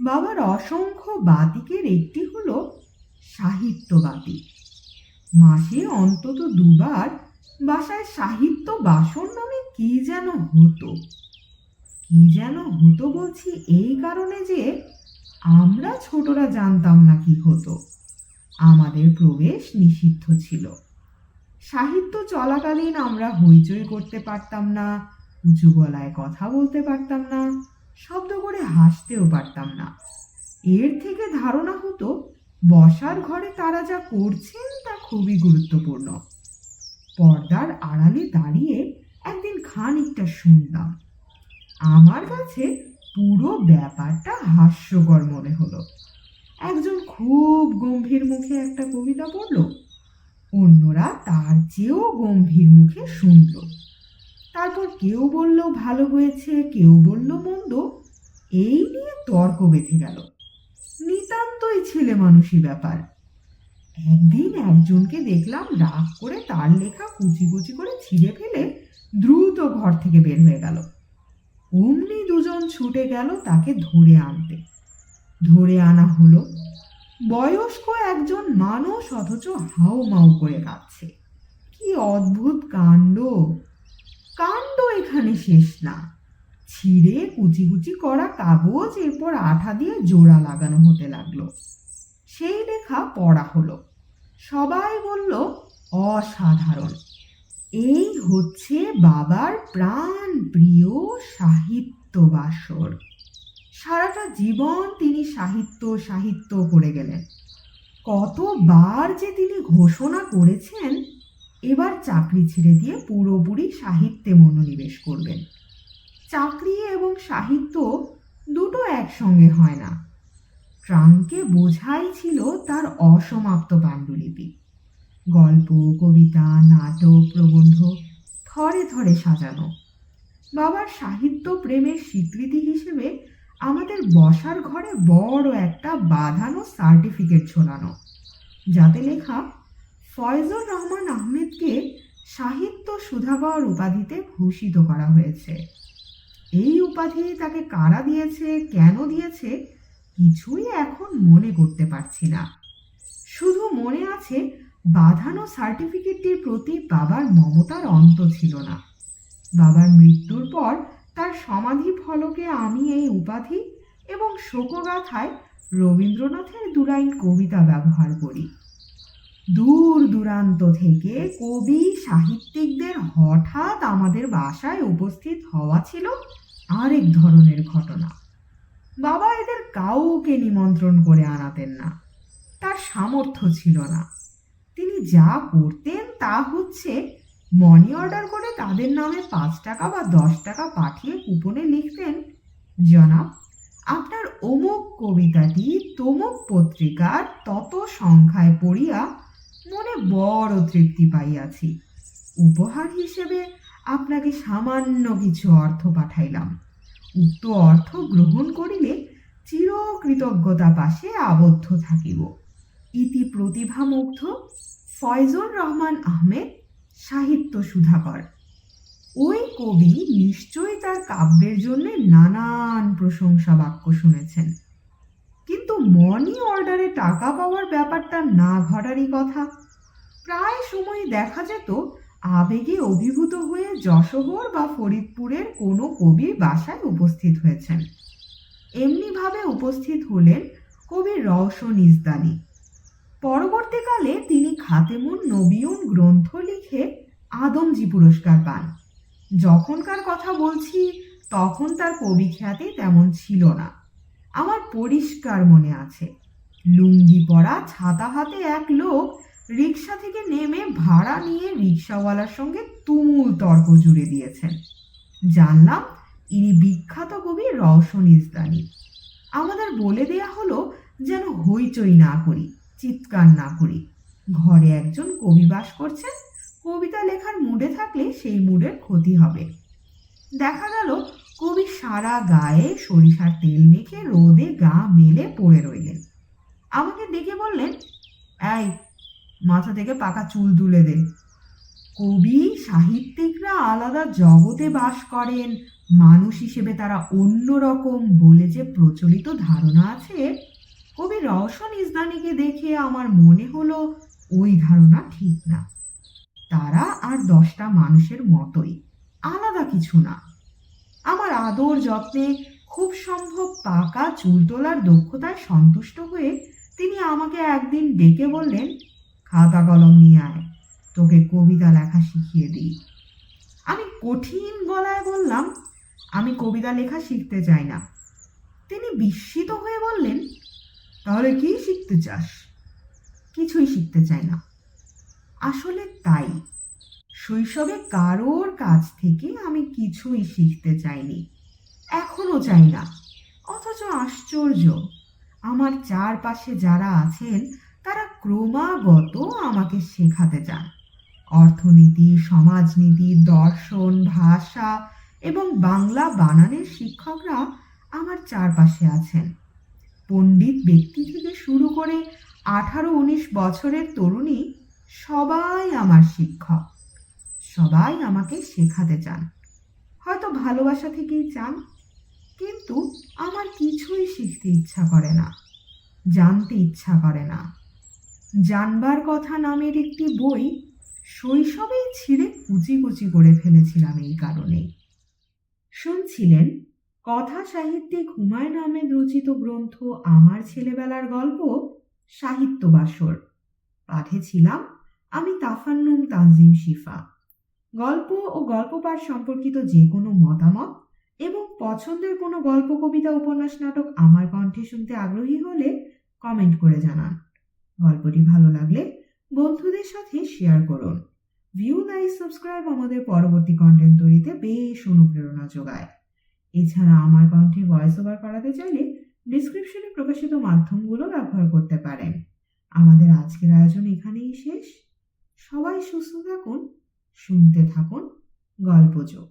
বাবার অসংখ্য বাতিকের একটি হলো সাহিত্য বাতিক মাসে অন্তত দুবার বাসায় সাহিত্য বাসন নামে কি যেন হতো। কি যেন হতো বলছি এই কারণে যে আমরা ছোটরা জানতাম না কি হতো। আমাদের প্রবেশ নিষিদ্ধ ছিল। সাহিত্য চলাকালীন আমরা হইচই করতে পারতাম না, উঁচু গলায় কথা বলতে পারতাম না। শব্দ করে হাসতেও পারতাম না। এর থেকে ধারণা হতো, বসার ঘরে তারা যা করছেন তা খুবই গুরুত্বপূর্ণ। পর্দার আড়ালে দাঁড়িয়ে একদিন খানিকটা শুনলাম। আমার কাছে পুরো ব্যাপারটা হাস্যকর মনে হলো। একজন খুব গম্ভীর মুখে একটা কবিতা পড়ল। অন্যরা তার চেয়েও গম্ভীর মুখে শুনল। তারপর কেউ বলল, ভালো হয়েছে। কেউ বলল, মন্দ। এই নিয়ে তর্ক বেঁধে গেল। নিতান্তই ছেলে মানুষই ব্যাপার। একদিন একজনকে দেখলাম রাগ করে তার লেখা কুচি কুচি করে ছিঁড়ে ফেলে দ্রুত ঘর থেকে বের হয়ে গেল। অমনি দুজন ছুটে গেল তাকে ধরে আনতে। ধরে আনা হলো, বয়স্ক একজন মানুষ অথচ হাউ মাউ করে কাঁদছে। কি অদ্ভুত কাণ্ড! কাণ্ড এখানে শেষ না। ছিঁড়ে কুচি কুচি করা কাগজ, এরপর আঠা দিয়ে জোড়া লাগানো হতে লাগল। সেই লেখা পড়া হলো। সবাই বলল, অসাধারণ। এই হচ্ছে বাবার প্রাণ প্রিয় সাহিত্য বাসর। সারাটা জীবন তিনি সাহিত্য সাহিত্য করে গেলেন। কতবার যে তিনি ঘোষণা করেছেন এবার চাকরি ছেড়ে দিয়ে পুরোপুরি সাহিত্যে মনোনিবেশ করবেন। চাকরি এবং সাহিত্য দুটো একসঙ্গে হয় না। ট্রাঙ্কে বোঝাই ছিল তার অসমাপ্ত পাণ্ডুলিপি। গল্প, কবিতা, নাটক, প্রবন্ধ থরে থরে সাজানো। বাবার সাহিত্য প্রেমের স্বীকৃতি হিসেবে আমাদের বসার ঘরে বড় একটা বাঁধানো সার্টিফিকেট ঝোলানো যাতে লেখা ফয়জুর রহমান আহমেদকে সাহিত্য সুধাকর উপাধিতে ভূষিত করা হয়েছে। এই উপাধি তাকে কারা দিয়েছে, কেন দিয়েছে, কিছুই এখন মনে করতে পারছি না। শুধু মনে আছে, বাঁধানো সার্টিফিকেটটির প্রতি বাবার মমতার অন্ত ছিল না। বাবার মৃত্যুর পর তার সমাধি ফলকে আমি এই উপাধি এবং শোকগাথায় রবীন্দ্রনাথের দুলাইন কবিতা ব্যবহার করি। দূর দূরান্ত থেকে কবি সাহিত্যিকদের হঠাৎ আমাদের বাসায় উপস্থিত হওয়া ছিল আরেক ধরনের ঘটনা। বাবা এদের কাউকে নিমন্ত্রণ করে আনাতেন না। তার সামর্থ্য ছিল না। তিনি যা করতেন তা হচ্ছে মনি অর্ডার করে তাদের নামে পাঁচ টাকা বা দশ টাকা পাঠিয়ে কুপনে লিখতেন, জনাব, আপনার অমুক কবিতাটি তমুক পত্রিকার তত সংখ্যায় পড়িয়া মনে বড় তৃপ্তি পাইয়াছি। উপহার হিসেবে আপনাকে সামান্য কিছু অর্থ পাঠাইলাম। উক্ত অর্থ গ্রহণ করিলে চিরকৃতজ্ঞতা পাশে আবদ্ধ থাকিব। ইতি প্রতিভামুগ্ধ ফয়জুর রহমান আহমেদ, সাহিত্য সুধাকর। ওই কবি নিশ্চয়ই তার কাব্যের জন্য নানান প্রশংসা বাক্য শুনেছেন। কিন্তু মনি অর্ডারে টাকা পাওয়ার ব্যাপারটা না ঘটারই কথা। প্রায় সময় দেখা যেত, আবেগে অভিভূত হয়ে যশোহর বা ফরিদপুরের কোনো কবির বাসায় উপস্থিত হয়েছেন। এমনিভাবে উপস্থিত হলেন কবি রওশন ইজদানি পরবর্তীকালে তিনি খাতেমুন নবিয়ুন গ্রন্থ লিখে আদমজি পুরস্কার পান। যখনকার কথা বলছি, তখন তার কবি খ্যাতি তেমন ছিল না। আমার পরিষ্কার মনে আছে। লুঙ্গি পরা ছাতা হাতে এক লোক রিক্সা থেকে নেমে ভাড়া নিয়ে রিক্সাওয়ালার সঙ্গে তুমুল তর্ক জুড়ে দিয়েছেন। জানলাম ইনি বিখ্যাত কবি রওশন ইজদানি আমাদের বলে দেয়া হলো যেন হইচই না করি, চিৎকার না করি। ঘরে একজন কবি বাস করছেন, কবিতা লেখার মুডে থাকলে সেই মুডের ক্ষতি হবে। দেখা গেল কবি সারা গায়ে সরিষার তেল মেখে রোদে গা মেলে পড়ে রইলেন। আমাকে ডেকে বললেন, এই, মাথা থেকে পাকা চুল তুলে দে। কবি সাহিত্যিকরা আলাদা জগতে বাস করেন। মানুষ হিসেবে তারা অন্যরকম বলে যে প্রচলিত ধারণা আছে, কবি রওশন ইসদানিকে দেখে আমার মনে হলো ওই ধারণা ঠিক না। তারা আর দশটা মানুষের মতোই, আলাদা কিছু না। আমার আদর যত্নে খুব সম্ভব পাকা চুল তোলার দক্ষতায় সন্তুষ্ট হয়ে তিনি আমাকে একদিন ডেকে বললেন, খাতা কলম নিয়ে আয়, তোকে কবিতা লেখা শিখিয়ে দিই। আমি কঠিন গলায় বললাম, আমি কবিতা লেখা শিখতে চাই না। তিনি বিস্মিত হয়ে বললেন, তাহলে কি শিখতে চাস? কিছুই শিখতে চাই না। আসলে তাই। শৈশবে কারোর কাছ থেকে আমি কিছুই শিখতে চাইনি। এখনও চাই না। অথচ আশ্চর্য, আমার চারপাশে যারা আছেন, তারা ক্রমাগত আমাকে শেখাতে চান। অর্থনীতি, সমাজনীতি, দর্শন, ভাষা এবং বাংলা বানানের শিক্ষকরা আমার চারপাশে আছেন। পণ্ডিত ব্যক্তি থেকে শুরু করে আঠারো উনিশ বছরের তরুণী সবাই আমার শিক্ষক। সবাই আমাকে শেখাতে চান। হয়তো ভালোবাসা থেকেই চান, কিন্তু আমার কিছুই শিখতে ইচ্ছা করে না, জানতে ইচ্ছা করে না। জানবার কথা নামের একটি বই শৈশবেই ছিঁড়ে কুচি কুচি করে ফেলেছিলাম এই কারণেই শুনছিলেন কথা সাহিত্যিক হুমায়ুন আহমেদ রচিত গ্রন্থ আমার ছেলেবেলার গল্প, সাহিত্য বাসর। আমি তাফান্নুম তানজিম শিফা। গল্প ও গল্প পাঠ সম্পর্কিত যে কোনো মতামত এবং পছন্দের কোনো গল্প, কবিতা, উপন্যাস, নাটক আমার কণ্ঠে শুনতে আগ্রহী হলে কমেন্ট করে জানান। গল্পটি ভালো লাগলে বন্ধুদের সাথে শেয়ার করুন। ভিউ লাইক সাবস্ক্রাইব আমাদের পরবর্তী কন্টেন্ট তৈরিতে বেশ অনুপ্রেরণা যোগায়। এছাড়া আমার কণ্ঠে ভয়েস ওভার করাতে চাইলে ডিসক্রিপশনে প্রকাশিত মাধ্যমগুলো ব্যবহার করতে পারেন। আমাদের আজকের আয়োজন এখানেই শেষ। সবাই সুস্থ থাকুন শুনতে থাকুন গল্পযোগ